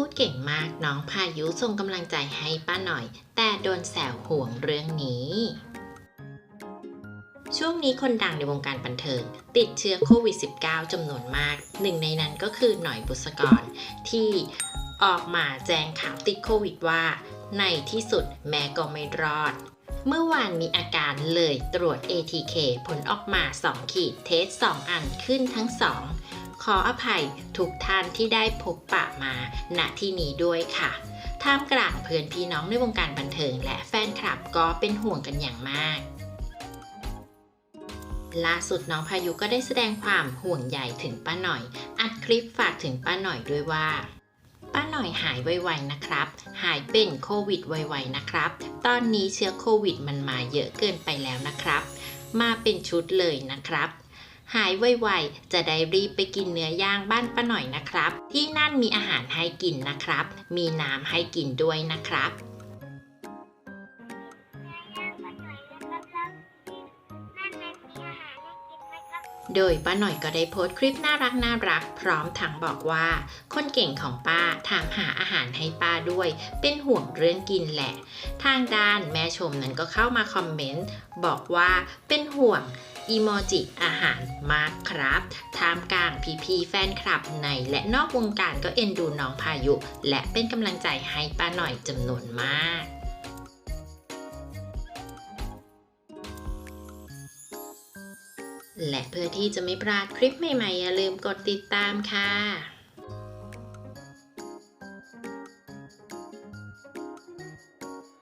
พูดเก่งมากน้องพายุส่งกำลังใจให้ป้าหน่อย แต่โดนแซวห่วงเรื่องนี้ ช่วงนี้คนดังในวงการบันเทิง ติดเชื้อโควิด -19 จำนวนมาก หนึ่งในนั้นก็คือหน่อยบุษกร ที่ออกมาแจ้งข่าวติดโควิดว่า ในที่สุดแม้ก็ไม่รอดเมื่อวานมีอาการเลยตรวจ ATK ผลออกมา 2 ขีดเทส 2 อันขึ้นทั้ง 2 ขออภัยทุกท่านที่ได้พบปะมาณที่นี้ด้วยค่ะท่ามกลางเพื่อนพี่น้องในวงการบันเทิงและแฟนคลับก็เป็นห่วงกันอย่างมากล่าสุดน้องพายุก็ได้แสดงความห่วงใยถึงป้าหน่อย อัดคลิปฝากถึงป้าหน่อยด้วยว่า ป้าหน่อยหายไวๆนะครับ หายเป็นโควิดไวๆนะครับ ตอนนี้เชื้อโควิดมันมาเยอะเกินไปแล้วนะครับ มาเป็นชุดเลยนะครับ หายไวๆ จะได้รีบไปกินเนื้อย่างบ้านป้าหน่อยนะครับ ที่นั่นมีอาหารให้กินนะครับ มีน้ำให้กินด้วยนะครับโดยป้าหน่อยก็ได้โพสต์คลิปน่ารักน่ารัก พร้อมทั้งบอกว่า คนเก่งของป้าถามหาอาหารให้ป้าด้วย เป็นห่วงเรื่องกินแหละ ทางด้านแม่ชมนั้นก็เข้ามาคอมเมนต์ บอกว่าเป็นห่วง อีโมจิอาหารมากครับท่ามกลางพี่ๆแฟนคลับในและนอกวงการก็เอ็นดูน้องพายุ และเป็นกำลังใจให้ป้าหน่อยจำนวนมากและเพื่อที่จะไม่พลาดคลิปใหม่ๆ อย่าลืมกดติดตามค่ะ